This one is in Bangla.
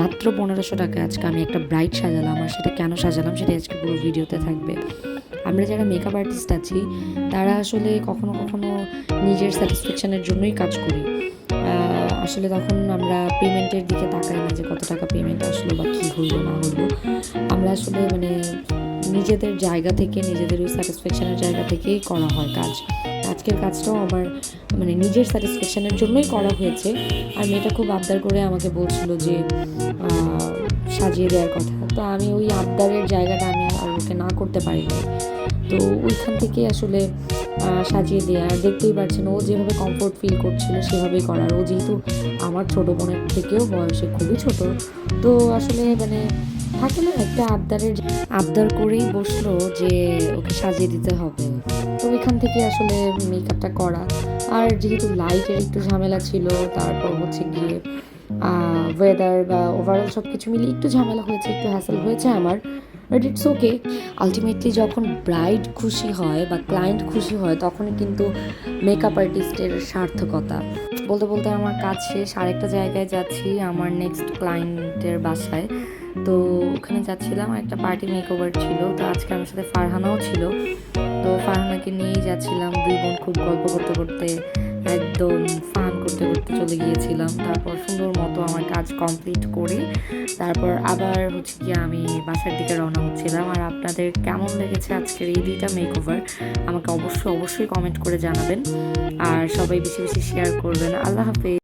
মাত্র পনেরোশো টাকা আজকে আমি একটা ব্রাইট সাজালাম, আর সেটা কেন সাজালাম সেটা আজকে পুরো ভিডিওতে থাকবে। আমরা যারা মেকআপ আর্টিস্ট আছি, তারা আসলে কখনো কখনো নিজের স্যাটিসফ্যাকশনের জন্যই কাজ করি। আসলে তখন আমরা পেমেন্টের দিকে তাকাই না যে কত টাকা পেমেন্ট আসলো বা কী হলো, না হলো। আমরা আসলে মানে নিজেদের জায়গা থেকে, নিজেদের ওই স্যাটিসফ্যাকশনের জায়গা থেকেই করা হয় কাজ। আজকের কাজটাও আমার মানে নিজের স্যাটিসফ্যাকশনের জন্যই করা হয়েছে। আর মেয়েটা খুব আবদার করে আমাকে বলছিল যে সাজিয়ে দেওয়ার কথা। তো আমি ওই আবদারের জায়গাটা আমি আর ওকে না করতে পারিনি। তো ওইখান থেকে আসলে সাজিয়ে দেওয়া দেখতেই পাচ্ছেন, ও যেভাবে কমফোর্ট ফিল করছিল, সেভাবেই করার। ও যেহেতু আমার ছোটো বোনের থেকেও বয়সে খুবই ছোট, তো আসলে মানে থাকে না একটা আবদারের আবদার করেই বসল যে ওকে সাজিয়ে দিতে হবে। তো এখান থেকে আসলে মেকআপটা করা। আর যেহেতু লাইটের একটু ঝামেলা ছিল তারপর হচ্ছে গিয়ে ওয়েদার বা ওভারঅল সব কিছু মিলিয়ে একটু ঝামেলা হয়েছে একটু হ্যাসেল হয়েছে আমার। বাট ইটস ওকে আলটিমেটলি যখন ব্রাইড খুশি হয় বা ক্লায়েন্ট খুশি হয়, তখনই কিন্তু মেকআপ আর্টিস্টের সার্থকতা। বলতে বলতে আমার কাজ শেষ, আরেকটা জায়গায় যাচ্ছি আমার নেক্সট ক্লায়েন্টের বাসায়। তো ওখানে যাচ্ছিলাম, একটা পার্টি মেকওভার ছিল। তো আজকে আমার সাথে ফারহানাও ছিল। তো ফারহানাকে নিয়েই যাচ্ছিলাম। দুই বোন খুব গল্প করতে করতে একদম ফান চলে গিয়েছিলাম। তারপর সুন্দর মতো আমার কাজ কমপ্লিট করে তারপর আবার হচ্ছে কি আমি বাসার দিকে রওনা হচ্ছিলাম। আর আপনাদের কেমন লেগেছে আজকের এই দুইটা মেকওভার আমাকে অবশ্যই অবশ্যই কমেন্ট করে জানাবেন। আর সবাই বেশি বেশি শেয়ার করবেন। আল্লাহ হাফেজ।